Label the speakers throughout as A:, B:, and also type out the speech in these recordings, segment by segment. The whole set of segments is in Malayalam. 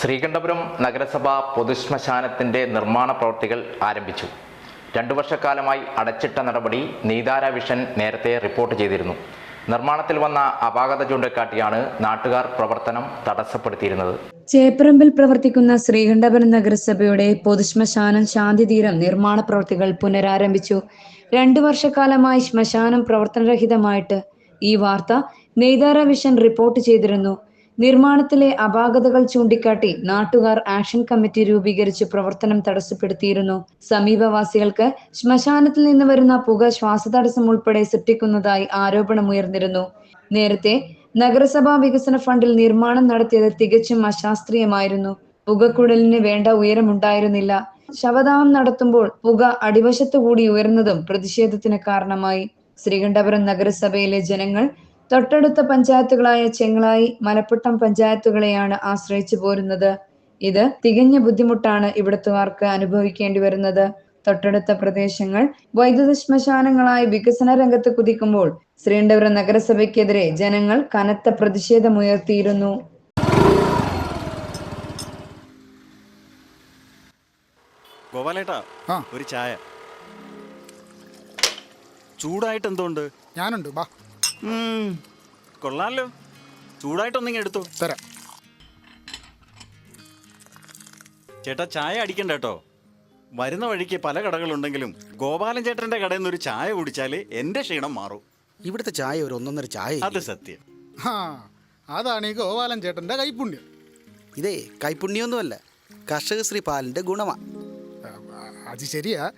A: ശ്രീകണ്ഠപുരം നഗരസഭ പൊതുശ്മശാനത്തിന്റെ നിർമ്മാണ പ്രവൃത്തികൾ ആരംഭിച്ചു. രണ്ടു വർഷക്കാലമായി അടച്ചിട്ട നടപടി നീതാര വിഷൻ നേരത്തെ റിപ്പോർട്ട് ചെയ്തിരുന്നു. നിർമ്മാണത്തിൽ വന്ന അപാകത ചൂണ്ടിക്കാട്ടിയാണ് നാട്ടുകാർ പ്രവർത്തനം തടസ്സപ്പെടുത്തിയിരുന്നത്.
B: ചേപ്പറമ്പിൽ പ്രവർത്തിക്കുന്ന ശ്രീകണ്ഠപുരം നഗരസഭയുടെ പൊതുശ്മശാനം ശാന്തിതീരം നിർമ്മാണ പ്രവൃത്തികൾ പുനരാരംഭിച്ചു. രണ്ടു വർഷക്കാലമായി ശ്മശാനം പ്രവർത്തനരഹിതമായിട്ട് ഈ വാർത്ത നെയ്താര വിഷൻ റിപ്പോർട്ട് ചെയ്തിരുന്നു. നിർമ്മാണത്തിലെ അപാകതകൾ ചൂണ്ടിക്കാട്ടി നാട്ടുകാർ ആക്ഷൻ കമ്മിറ്റി രൂപീകരിച്ച് പ്രവർത്തനം തടസ്സപ്പെടുത്തിയിരുന്നു. സമീപവാസികൾക്ക് ശ്മശാനത്തിൽ നിന്ന് വരുന്ന പുക ശ്വാസതടസ്സം ഉൾപ്പെടെ സൃഷ്ടിക്കുന്നതായി ആരോപണമുയർന്നിരുന്നു നേരത്തെ നഗരസഭാ വികസന ഫണ്ടിൽ നിർമ്മാണം നടത്തിയത് തികച്ചും അശാസ്ത്രീയമായിരുന്നു. പുകക്കുഴലിന് വേണ്ട ഉയരമുണ്ടായിരുന്നില്ല. ശവദാഹം നടത്തുമ്പോൾ പുക അടിവശത്തുകൂടി ഉയർന്നതും പ്രതിഷേധത്തിന് കാരണമായി. ശ്രീകണ്ഠപുരം നഗരസഭയിലെ ജനങ്ങൾ തൊട്ടടുത്ത പഞ്ചായത്തുകളായ ചെങ്ങളായി മലപ്പുട്ടം പഞ്ചായത്തുകളെയാണ് ആശ്രയിച്ചു പോരുന്നത്. ഇത് തികഞ്ഞ ബുദ്ധിമുട്ടാണ് ഇവിടത്തുകാർക്ക് അനുഭവിക്കേണ്ടി വരുന്നത്. തൊട്ടടുത്ത പ്രദേശങ്ങൾ വൈദ്യുത ശ്മശാനങ്ങളായി വികസന രംഗത്ത് കുതിക്കുമ്പോൾ ശ്രീണ്ടപുരം നഗരസഭയ്ക്കെതിരെ ജനങ്ങൾ കനത്ത പ്രതിഷേധമുയർത്തിയിരുന്നു.
C: ഗോപാലേട്ടാ. ഒരു ചായ. ചൂടായിട്ട് എന്തുകൊണ്ട്
D: ഞാനുണ്ട് ബാ.
C: ഉം, കൊള്ളാലോ. ചൂടായിട്ടൊന്നിങ്ങ് എടുത്തു.
D: തരാം.
C: ചേട്ടാ ചായ അടിക്കണ്ട കേട്ടോ. വരുന്ന വഴിക്ക് പല കടകളുണ്ടെങ്കിലും ഗോപാലൻ ചേട്ടന്റെ കടയിൽ നിന്ന് ഒരു ചായ കുടിച്ചാൽ എന്റെ ക്ഷീണം മാറും.
E: ഇവിടുത്തെ ചായ ഒരു ഒന്നൊന്നര ചായ
C: അത് സത്യം.
D: ആ അതാണ് ഈ ഗോപാലൻ ചേട്ടന്റെ കൈപ്പുണ്യം
E: ഇതേ കൈപ്പുണ്യൊന്നുമല്ല കർഷകശ്രീ പാലിന്റെ ഗുണമാ.
D: അത് ശരിയാ.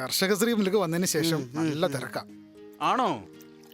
D: കർഷകശ്രീ മിൽക്ക് വന്നതിന് ശേഷം നല്ല തിരക്കാം.
C: ആണോ?